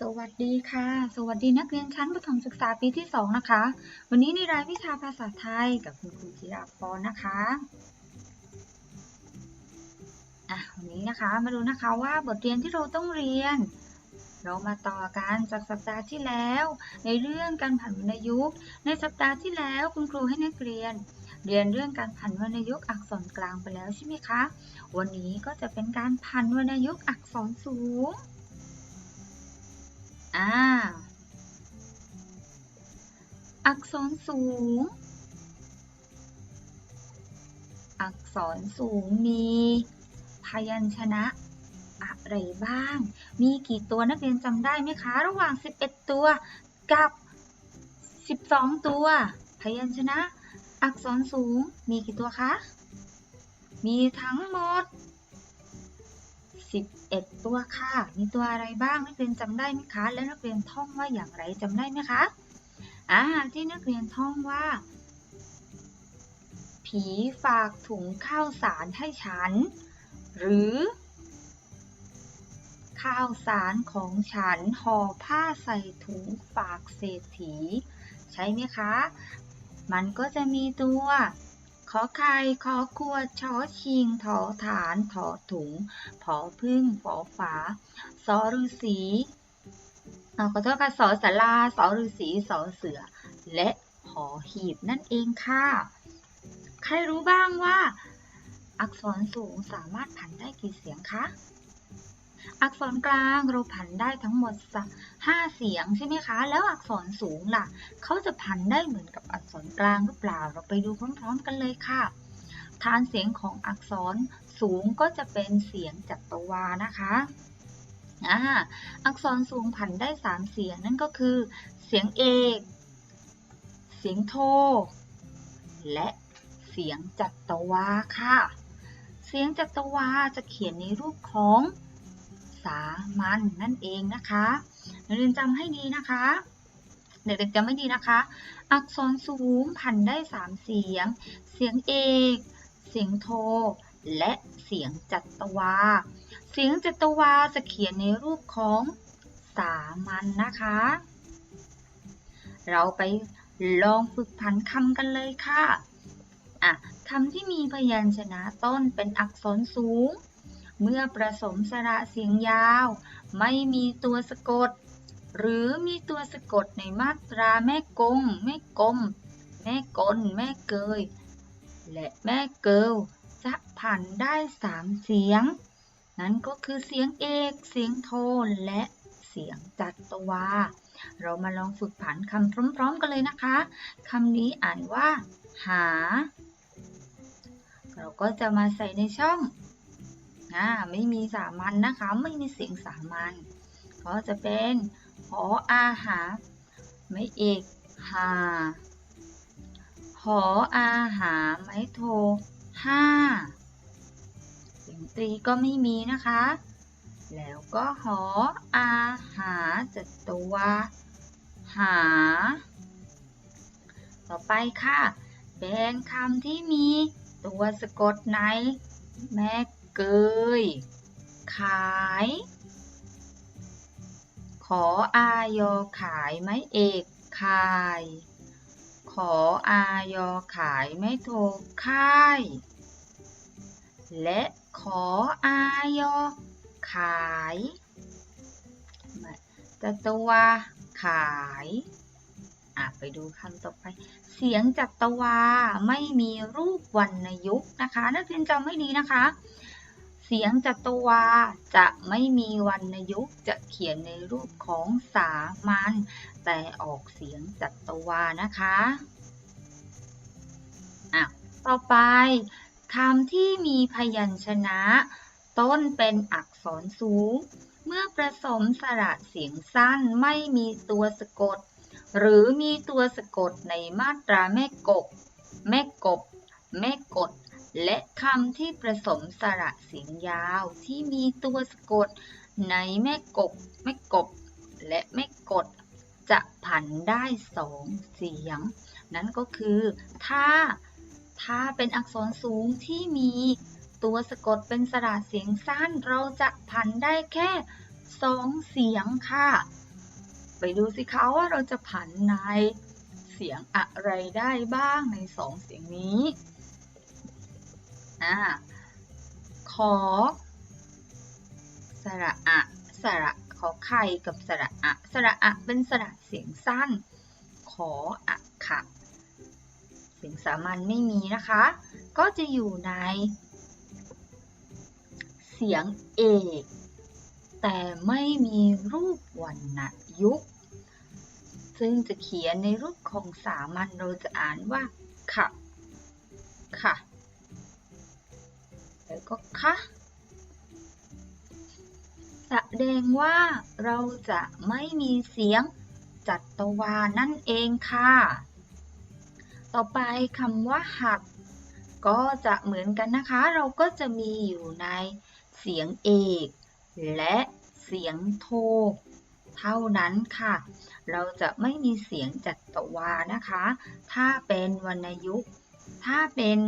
สวัสดีค่ะ สวัสดีนักเรียนชั้นประถมศึกษาปีที่ 2 นะคะ วันนี้ในรายวิชาภาษาไทยกับคุณครูจิราพรนะคะอะวันนี้นะคะมาดูนะคะว่าบทเรียนที่เราต้องเรียน เรามาต่อกันจากสัปดาห์ที่แล้ว ในเรื่องการผันวรรณยุกต์ในสัปดาห์ที่แล้วคุณครูให้นักเรียน เรียนเรื่องการผันวรรณยุกต์อักษรกลางไปแล้วใช่ไหมคะ วันนี้ก็จะเป็นการผันวรรณยุกต์อักษรสูง อ่า อักษรสูง อักษรสูงมี พยัญชนะอะไรบ้าง มีกี่ตัวนักเรียนจำได้ไหมคะ ระหว่าง 11 ตัวกับ 12 ตัว พยัญชนะ อักษรสูง มีกี่ตัวคะ มีทั้งหมด 11 ตัวค่ะ มีตัวอะไรบ้างนักเรียนจำได้ไหมคะ และนักเรียนท่องว่าอย่างไรจำได้ไหมคะอ่าที่นักเรียนท่องว่า ผีฝากถุงข้าวสารให้ฉัน หรือ ข้าวสารของฉันห่อผ้าใส่ถุงฝากเศรษฐี ใช่ไหมคะ มันก็จะมีตัว อไข่ขอขวดชอชิงถอฐานถอถุงผอพึ่งฝอฝาสอฤาษีเอาขอโทษค่ะสอสาราสอฤาษีสอเสือ และหอหีบนั่นเองค่ะ ใครรู้บ้างว่า อักษรสูงสามารถผันได้กี่เสียงคะ อักษรกลางเราผันได้ทั้งหมดสักห้าเสียงใช่ไหมคะ แล้วอักษรสูงล่ะ เขาจะผันได้เหมือนกับอักษรกลางหรือเปล่า เราไปดูพร้อมๆกันเลยค่ะ ฐานเสียงของอักษรสูงก็จะเป็นเสียงจัตวานะคะอ่าอักษรสูงผันได้ 3 เสียงนั่นก็คือ เสียงเอก เสียงโท และเสียงจัตวาค่ะ เสียงจัตวาจะเขียนในรูปของ สามันนั่นเองนะคะนักเรียนจำให้ดีนะคะ เด็กๆจำไม่ดีนะคะ อักษรสูงผันได้3เสียง เสียงเอก เสียงโท และเสียงจัตวา เสียงจัตวาจะเขียนในรูปของสามัญนนะคะ เราไปลองฝึกผันคำกันเลยค่ะอะคำที่มีพยัญชนะต้นเป็นอักษรสูง เมื่อผสมสระเสียงยาว ไม่มีตัวสะกด หรือมีตัวสะกดในมาตราแม่กง แม่กลม แม่กลแม่เกย และแม่เกิลจะผันได้สามเสียง นั่นก็คือเสียงเอก เสียงโทน และเสียงจัตวา เรามาลองฝึกผันคำพร้อมๆกันเลยนะคะ คำนี้อ่านว่า หา เราก็จะมาใส่ในช่อง อ่าไม่มีสามัญนนะคะ ไม่มีเสียงสามัญก็จะเป็นหออาหาไม่เอกหาหออาหาไม้โทห้าเสียงตรีก็ไม่มีนะคะ แล้วก็หออาหาจัตวาหา ต่อไปค่ะ เป็นคำที่มีตัวสะกดในแม่ เกย ขาย ขออายอขายไม้เอกขาย ขออายอขายไม้โทค่าย และขออายอขายจัตวาขายอะไปดูคำต่อไป เสียงจัตวาไม่มีรูปวรรณยุกต์นะคะ นักเรียนจำไม่ดีนะคะ เสียงจัตวาจะไม่มีวรรณยุกต์จะเขียนในรูปของสามัญแต่ออกเสียงจัตวานะคะอะต่อไปคำที่มีพยัญชนะ ต้นเป็นอักษรสูง เมื่อผสมสระเสียงสั้นไม่มีตัวสะกด หรือมีตัวสะกดในมาตราแม่กบ แม่กบ แม่กด และคำที่ผสมสระเสียงยาวที่มีตัวสะกดในแม่กบแม่กบ และแม่กด จะผันได้สองเสียง นั่นก็คือถ้าถ้าเป็นอักษรสูงที่มีตัวสะกดเป็นสระเสียงสั้นเราจะผันได้แค่สองเสียงค่ะ ไปดูสิคะว่าเราจะผันในเสียงอะไรได้บ้างในสองเสียงนี้ อ่าขอสระอะสระขอไข่กับสระอะสระอะเป็นสระเสียงสั้น ขออะค่ะเสียงสามัญไม่มีนะคะ ก็จะอยู่ใน เสียงเอกแต่ไม่มีรูปวรรณยุกซึ่งจะเขียนในรูปของสามัญเราจะอ่านว่าค่ะค่ะ แล้วก็คะแสดงว่าเราจะไม่มีเสียงจัตวานั่นเองค่ะ ต่อไปคำว่าหัก ก็จะเหมือนกันนะคะ เราก็จะมีอยู่ในเสียงเอก และเสียงโท เท่านั้นค่ะ เราจะไม่มีเสียงจัตวานะคะ ถ้าเป็นวรรณยุกต์ ถ้าเป็น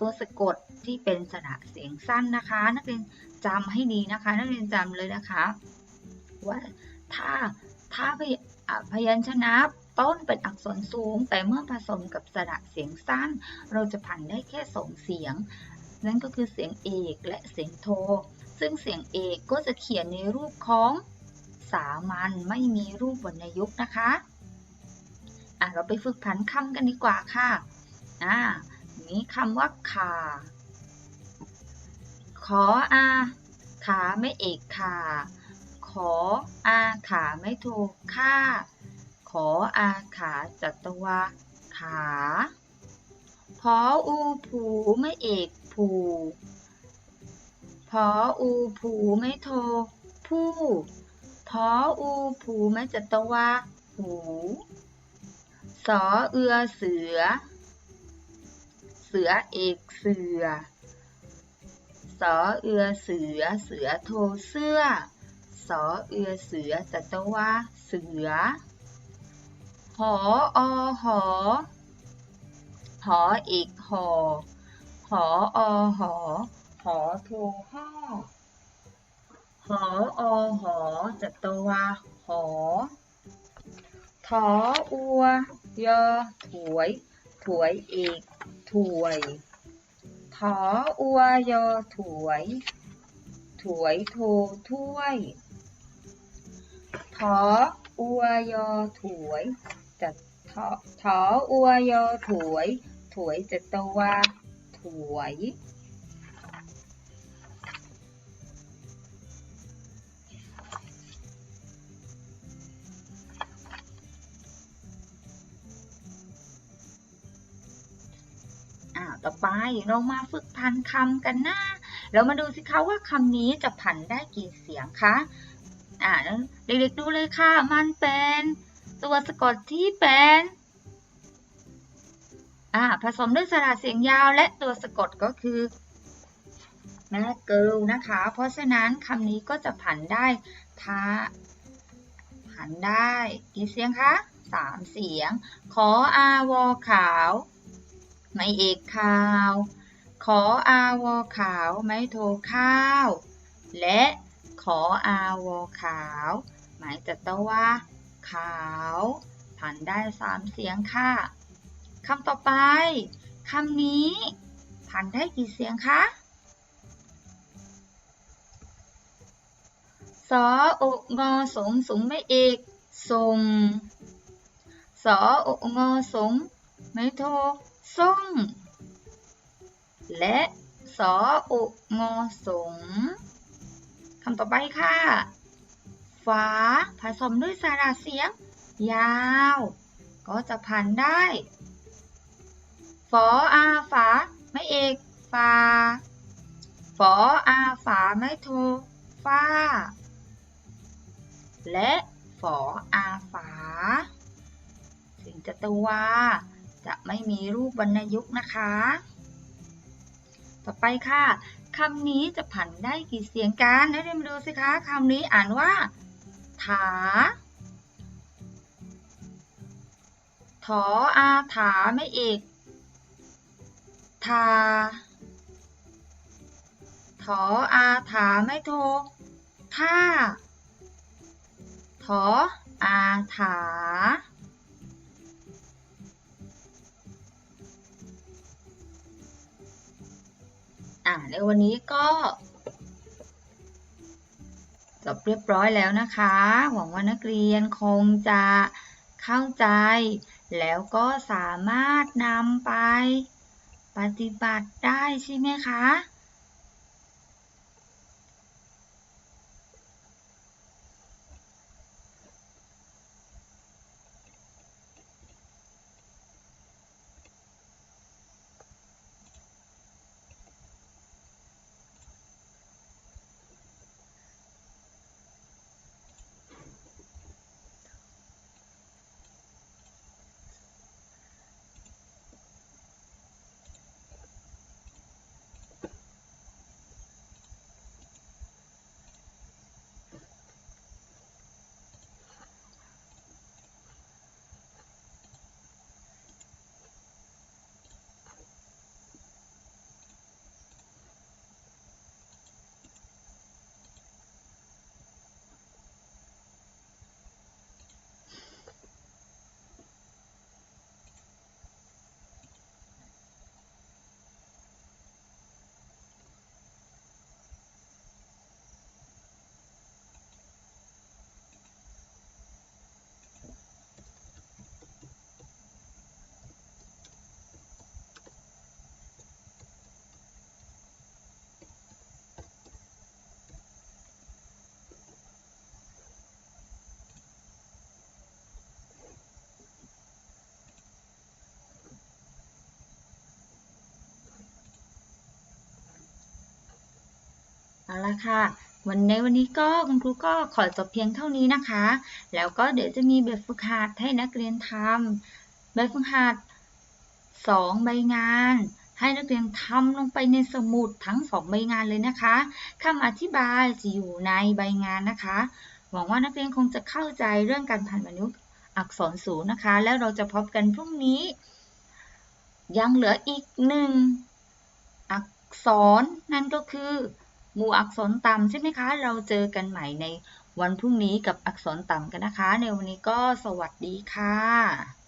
ตัวสะกดที่เป็นสระเสียงสั้นนะคะ นักเรียนจำให้ดีนะคะ นักเรียนจำเลยนะคะว่าถ้าถ้าพยพยัญชนะต้นเป็นอักษรสูง แต่เมื่อผสมกับสระเสียงสั้น เราจะผันได้แค่สองเสียง นั่นก็คือเสียงเอกและเสียงโท ซึ่งเสียงเอกก็จะเขียนในรูปของสามัญไม่มีรูปวรรณยุกต์นะคะอะเราไปฝึกผันคำกันดีกว่าค่ะอ่า นี้คำว่าขาขออาขาไม่เอกขาขออาขาไม่โทค่าขออาขาจัตวาขาพออูผูไม่เอกผูพออูผูไม่โทผู้พออูผูไม่จัตวาหูสอเอือเสือ เสือเอกเสือ สอเอือเสือ เสือโทเสื้อ สอเอือเสือจัตวาเสือ หออหอ หอเอกหอ หออหอ หอโทห่อหออหอจัตวาหอถออัวยอถวยถวยเอก ถวย ถออัวยอถวย ถวยโทถ้วย ถออัวยอถวยจัดถอถออัวยอถวย ถวยจัตวาถวย ต่อไป เรามาฝึกพันคำกันนะเรามาดูสิคะว่าคำนี้จะผันได้กี่เสียงคะอ่าเด็กๆดูเลยค่ะ มันเป็นตัวสะกดที่เป็นอ่าผสมด้วยสระเสียงยาวและตัวสะกดก็คือแม่เกิลนะคะ เพราะฉะนั้นคำนี้ก็จะผันได้ท้าผันได้ กี่เสียงคะสามเสียง ขออาวอขาว ไม่เอกข่าว ขออาวอขาว ไม่โทข้าว และขออาวอขาว หมายจัตวาขาวผันได้สามเสียงค่ะคำต่อไปคำนี้ผันได้กี่เสียงคะสออกงอสงสูงไม่เอกทรงสออกงอสงไม่โท ส่งและสออุงอสงคำต่อไปค่ะฟ้าผสมด้วยสระเสียง ยาว ก็จะพันได้ฟออาฝาไม่เอกฟาฟออาฝาไม่โทฟ้า และฝออาฝาถึงจตัวา จะไม่มีรูปวรรณยุกต์นะคะ ต่อไปค่ะคำนี้จะผันได้กี่เสียงกันนักเรียนมาดูสิคะคำนี้อ่านว่า ถา ถออาถาไม่เอกทาถออาถาไม่โทท่าถออาถา อ่าในวันนี้ก็จบเรียบร้อยแล้วนะคะ หวังว่านักเรียนคงจะเข้าใจ แล้วก็สามารถนำไปปฏิบัติได้ใช่ไหมคะ เอาละค่ะ วันในวันนี้ก็คุณครูก็ขอจบเพียงเท่านี้นะคะ แล้วก็เดี๋ยวจะมีแบบฝึกหัดให้นักเรียนทำแบบฝึกหัดสองใบงานให้นักเรียนทำลงไปในสมุดทั้งสองใบงานเลยนะคะคำอธิบายจะอยู่ในใบงานนะคะ หวังว่านักเรียนคงจะเข้าใจเรื่องการพันวรรยุกต์อักษรสูงนะคะ แล้วเราจะพบกันพรุ่งนี้ ยังเหลืออีกหนึ่งอักษรนั่นก็คือ หมู่อักษรต่ำใช่ไหมคะ เราเจอกันใหม่ในวันพรุ่งนี้กับอักษรต่ำกันนะคะ ในวันนี้ก็สวัสดีค่ะ